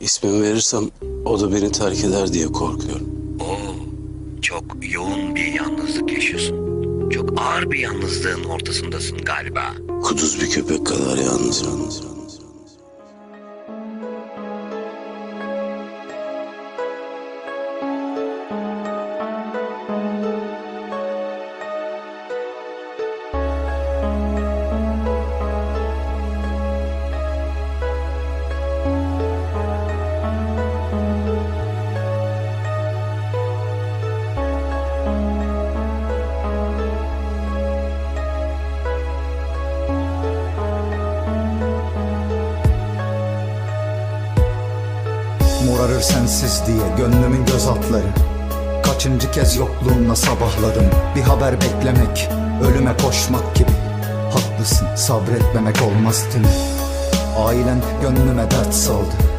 İsmimi verirsem o da beni terk eder diye korkuyorum. Oo, çok yoğun bir yalnızlık yaşıyorsun. Çok ağır bir yalnızlığın ortasındasın galiba. Kuduz bir köpek kadar yalnız yalnız yalnız. Morarır sensiz diye gönlümün göz altları Kaçıncı kez yokluğunla sabahladım. Bir haber beklemek, ölüme koşmak gibi. Haklısın sabretmemek olmaz değil mi? Ailen gönlüme dert saldı